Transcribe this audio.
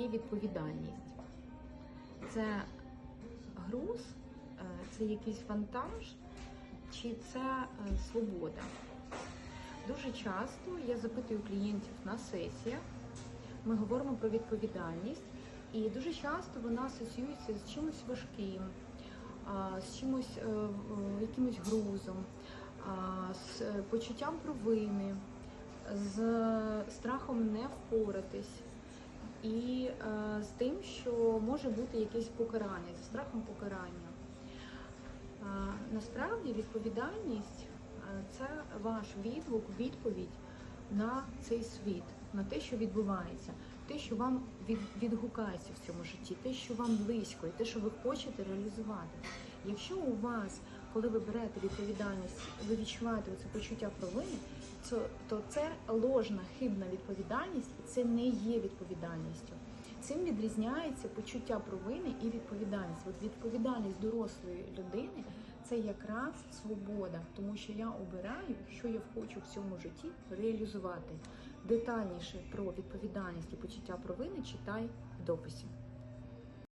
є відповідальність? Це груз, е, це якийсь вантаж, чи це е, свобода? Дуже часто я запитую клієнтів на сесіях, ми говоримо про відповідальність, і дуже часто вона асоціюється з чимось важким, з чимось, е, якимось грузом, з почуттям провини, з страхом не впоратись. І е, з тим, що може бути якесь покарання, зі страхом покарання. Е, насправді відповідальність е, це ваш відгук, відповідь на цей світ, на те, що відбувається, те, що вам від, відгукається в цьому житті, те, що вам близько, і те, що ви хочете реалізувати. Якщо у вас, коли ви берете відповідальність, ви відчуваєте це почуття провини, то, це ложна, хибна відповідальність, і це не є відповідальністю. Цим відрізняється почуття провини і відповідальність. От відповідальність дорослої людини це якраз свобода, тому що я обираю, що я хочу в цьому житті реалізувати. Детальніше про відповідальність і почуття провини читай в дописі.